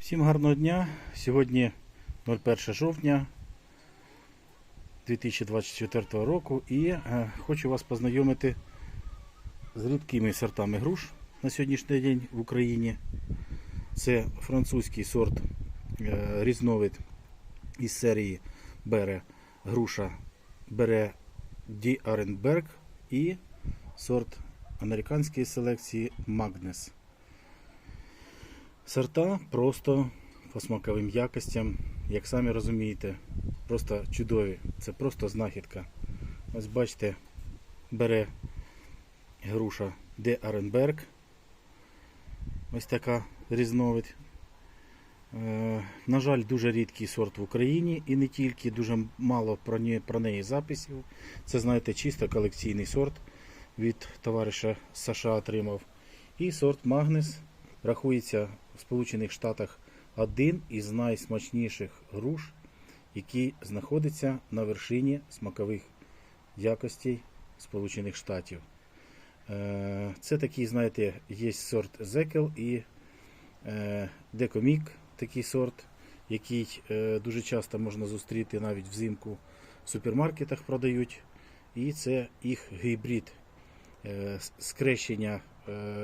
Всім гарного дня. Сьогодні 01 жовтня 2024 року і е, хочу вас познайомити з рідкими сортами груш на сьогоднішній день в Україні. Це французький сорт е, різновид із серії бере груша бере Ді Аренберг і сорт американської селекції Магнес. Сорта просто по смаковим якостям, як самі розумієте, просто чудові. Це просто знахідка. Ось бачите, бере груша Де Аренберг. Ось така різновид. Е, на жаль, дуже рідкий сорт в Україні і не тільки, дуже мало про, не, про неї записів. Це, знаєте, чисто колекційний сорт від товариша США отримав. І сорт Магнес рахується в Сполучених Штатах один із найсмачніших груш, який знаходиться на вершині смакових якостей Сполучених Штатів. Е, Це такий, знаєте, є сорт Зекел і е, Декомік, такий сорт, який е, дуже часто можна зустріти навіть взимку в супермаркетах продають. І це їх гібрид скрещення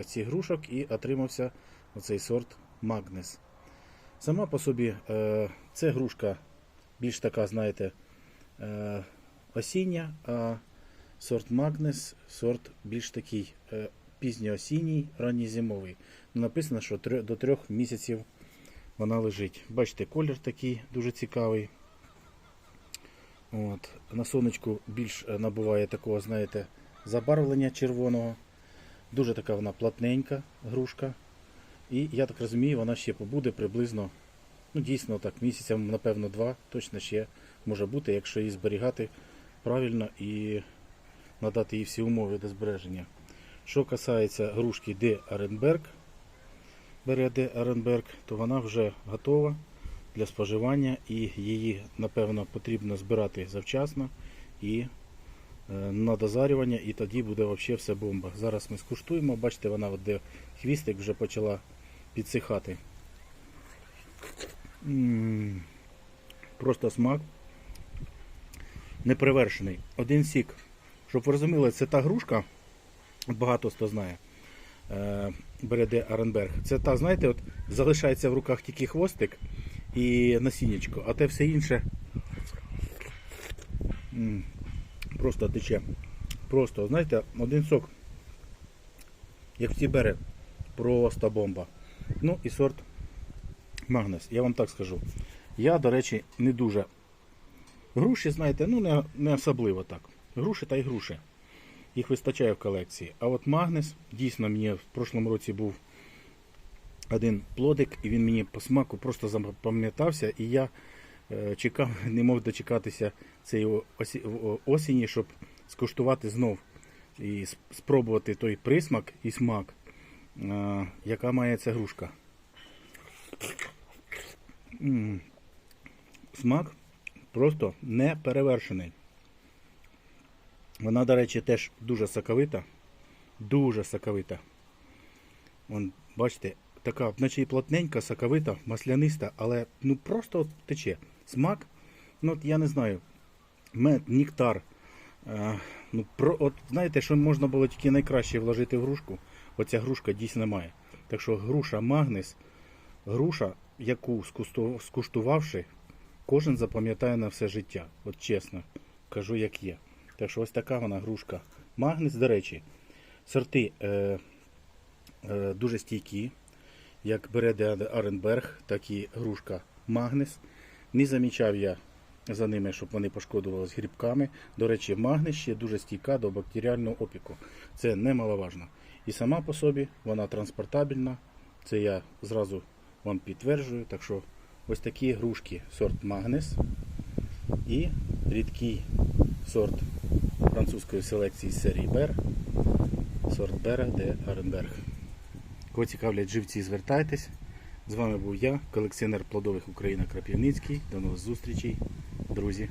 цих грушок і отримався оцей сорт Магнес. Сама по собі е, це грушка більш така, знаєте, е, осіння, а сорт Магнес сорт більш такий е, пізньоосінній, ранньозимовий. Написано, що до трьох місяців вона лежить. Бачите, колір такий дуже цікавий. От. На сонечку більш е, набуває такого, знаєте, забарвлення червоного. Дуже така вона плотненька грушка. І я так розумію, вона ще побуде приблизно, ну дійсно так, місяця, напевно, два, точно ще може бути, якщо її зберігати правильно і надати їй всі умови до збереження. Що касається грушки Де Аренберг, бере Де Аренберг, то вона вже готова для споживання і її, напевно, потрібно збирати завчасно і на дозарювання, і тоді буде взагалі все бомба. Зараз ми скуштуємо, бачите, вона от де хвістик вже почала підсихати. Просто смак неперевершений. Один сік. Щоб ви розуміли, це та грушка, багато хто знає, е, Береде Аренберг. Це та, знаєте, от залишається в руках тільки хвостик і насіннячко, а те все інше просто тече. Просто, знаєте, один сок, як всі бере, просто бомба. Ну і сорт Магнес. Я вам так скажу. Я, до речі, не дуже. Груші, знаєте, ну не, не особливо так. Груші та й груші. Їх вистачає в колекції. А от Магнес, дійсно, мені в прошлому році був один плодик, і він мені по смаку просто запам'ятався, і я чекав, не мог дочекатися цієї осені, щоб скуштувати знов і спробувати той присмак і смак, е, яка має ця грушка. Смак просто не перевершений. Вона, до речі, теж дуже соковита. Дуже соковита. Вон, бачите, така, наче плотненька, соковита, масляниста, але ну просто от тече. Смак, ну от я не знаю, мед, нектар. Е, ну, про, от знаєте, що можна було тільки найкраще вложити в грушку, оця грушка дійсно має. Так що груша Магнес, груша, яку скуштувавши, кожен запам'ятає на все життя. От чесно, кажу, як є. Так що ось така вона грушка. Магнес, до речі, сорти е, е, дуже стійкі, як Береде Аренберг, так і грушка Магнес. Не замічав я за ними, щоб вони пошкодувалися грибками. До речі, магнес ще дуже стійка до бактеріального опіку. Це немаловажно. І сама по собі вона транспортабельна. Це я зразу вам підтверджую. Так що ось такі грушки сорт Магнес і рідкий сорт французької селекції серії Бер, сорт Бера де Аренберг. Кого цікавлять живці, звертайтесь. З вами був я, колекціонер плодових Україна Крапівницький. До нових зустрічей, друзі.